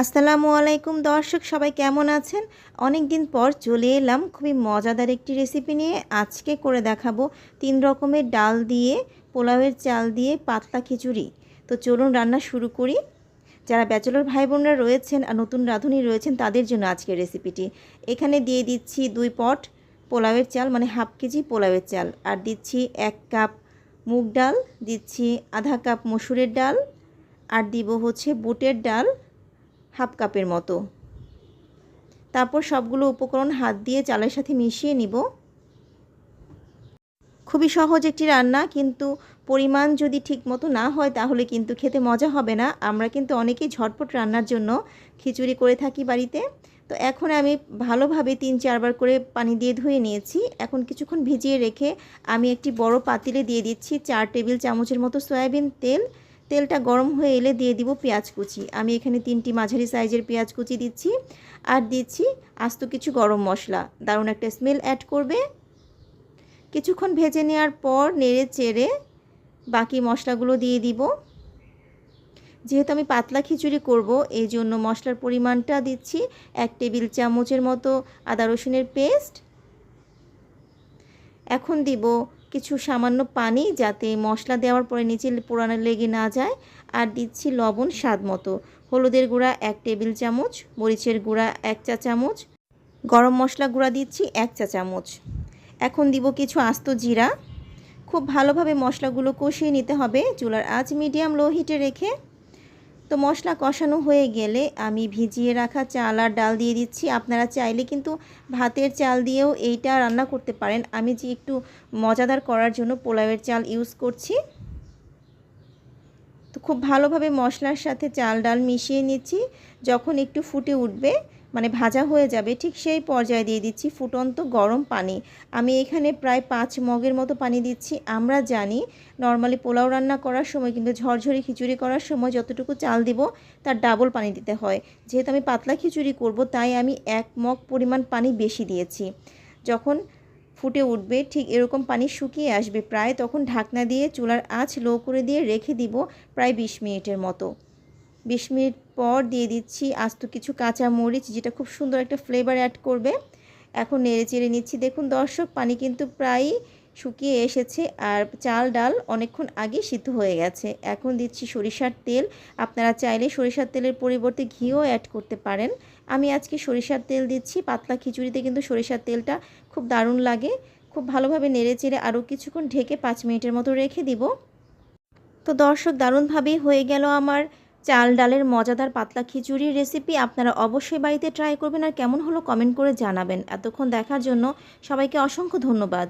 আসসালামু আলাইকুম দর্শক, সবাই কেমন আছেন? অনেক দিন পর চলে এলাম খুবই মজাদার একটি রেসিপি নিয়ে। আজকে করে দেখাবো তিন রকমের ডাল দিয়ে, পোলাওয়ের চাল দিয়ে পাতলা খিচুড়ি। তো চলুন রান্না শুরু করি। যারা ব্যাচেলর ভাই বোনরা রয়েছেন আর নতুন রাঁধুনি রয়েছেন, তাদের জন্য আজকের রেসিপিটি এখানে দিয়ে দিচ্ছি দুই পট পোলাওয়ের চাল মানে হাফ কেজি পোলাওয়ের চাল। আর দিচ্ছি এক কাপ মুগ ডাল, দিচ্ছি আধা কাপ মসুরের ডাল, আর দিব হচ্ছে বুটের ডাল হাফ কাপের মতো। তারপর সবগুলো উপকরণ হাত দিয়ে চালের সাথে মিশিয়ে নিব। খুবই সহজ একটি রান্না, কিন্তু পরিমাণ যদি ঠিক মতো না হয়, তাহলে কিন্তু খেতে মজা হবে না। আমরা কিন্তু অনেকেই ঝটপট রান্নার জন্য খিচুড়ি করে থাকি বাড়িতে। তো এখন আমি ভালোভাবে তিন চারবার করে পানি দিয়ে ধুয়ে নিয়েছি। এখন কিছুক্ষণ ভিজিয়ে রেখে আমি একটি বড় পাতিলে দিয়ে দিচ্ছি চার টেবিল চামচের মতো সয়াবিন তেল। তেলটা গরম হয়ে এলে দিয়ে দিব পেঁয়াজ কুচি। আমি এখানে তিনটি মাঝারি সাইজের পেঁয়াজ কুচি দিচ্ছি আর দিচ্ছি আস্ত কিছু গরম মশলা। দারুণ একটা স্মেল অ্যাড করবে। কিছুক্ষণ ভেজে নেওয়ার পর নেড়ে চেড়ে বাকি মশলাগুলো দিয়ে দিব। যেহেতু আমি পাতলা খিচুড়ি করব, এই জন্য মশলার পরিমাণটা দিচ্ছি এক টেবিল চামচের মতো আদা রসুনের পেস্ট। এখন দিব কিছু সামান্য পানি যাতে মশলা দেওয়ার পরে নিচে পোড়ানো লেগে না যায়। আর দিচ্ছি লবণ স্বাদ মতো। হলুদের গুঁড়া এক টেবিল চামচ, মরিচের গুঁড়া এক চা চামচ, গরম মশলা গুঁড়া দিচ্ছি এক চা চামচ। এখন দিব কিছু আস্ত জিরা। খুব ভালোভাবে মশলাগুলো কষিয়ে নিতে হবে। চুলার আঁচ মিডিয়াম লো হিটে রেখে তো মশলা কষানো হয়ে গেলে আমি ভিজিয়ে রাখা চাল আর ডাল দিয়ে দিচ্ছি। আপনারা চাইলে কিন্তু ভাতের চাল দিয়েও এইটা রান্না করতে পারেন। আমি যে একটু মজাদার করার জন্য পোলাওয়ের চাল ইউজ করছি। তো খুব ভালোভাবে মশলার সাথে চাল ডাল মিশিয়ে নিচ্ছি। যখন একটু ফুটে উঠবে মানে ভাজা হয়ে যাবে, ঠিক সেই পর্যায়ে দিয়ে দিচ্ছি ফুটন্ত গরম পানি। আমি এখানে প্রায় পাঁচ মগের মতো পানি দিচ্ছি। আমরা জানি নর্মালি পোলাও রান্না করার সময় কিন্তু ঝরঝরি খিচুড়ি করার সময় যতটুকু চাল দিব, তার ডাবল পানি দিতে হয়। যেহেতু আমি পাতলা খিচুড়ি করব, তাই আমি এক মগ পরিমাণ পানি বেশি দিয়েছি। যখন ফুটে উঠবে, ঠিক এরকম পানি শুকিয়ে আসবে প্রায়, তখন ঢাকনা দিয়ে চুলার আঁচ লো করে দিয়ে রেখে দিব প্রায় বিশ মিনিটের মতো। বিশ মিনিট পর দিয়ে দিচ্ছি আস্ত কিছু কাঁচা মরিচ, যেটা খুব সুন্দর একটা ফ্লেভার অ্যাড করবে। এখন নেড়ে চেড়ে নিচ্ছি। দেখুন দর্শক, পানি কিন্তু প্রায়ই শুকিয়ে এসেছে আর চাল ডাল অনেকক্ষণ আগে সিদ্ধ হয়ে গেছে। এখন দিচ্ছি সরিষার তেল। আপনারা চাইলে সরিষার তেলের পরিবর্তে ঘিও অ্যাড করতে পারেন। আমি আজকে সরিষার তেল দিচ্ছি। পাতলা খিচুড়িতে কিন্তু সরিষার তেলটা খুব দারুণ লাগে। খুব ভালোভাবে নেড়ে চেড়ে আরও কিছুক্ষণ ঢেকে পাঁচ মিনিটের মতো রেখে দিব। তো দর্শক, দারুণভাবেই হয়ে গেল আমার চাল ডালের মজাদার পাতলা খিচুড়ির রেসিপি আপনারা অবশ্যই বাড়িতে ট্রাই করবেন আর কেমন হলো কমেন্ট করে জানাবেন। এতক্ষণ দেখার জন্য সবাইকে অসংখ্য ধন্যবাদ।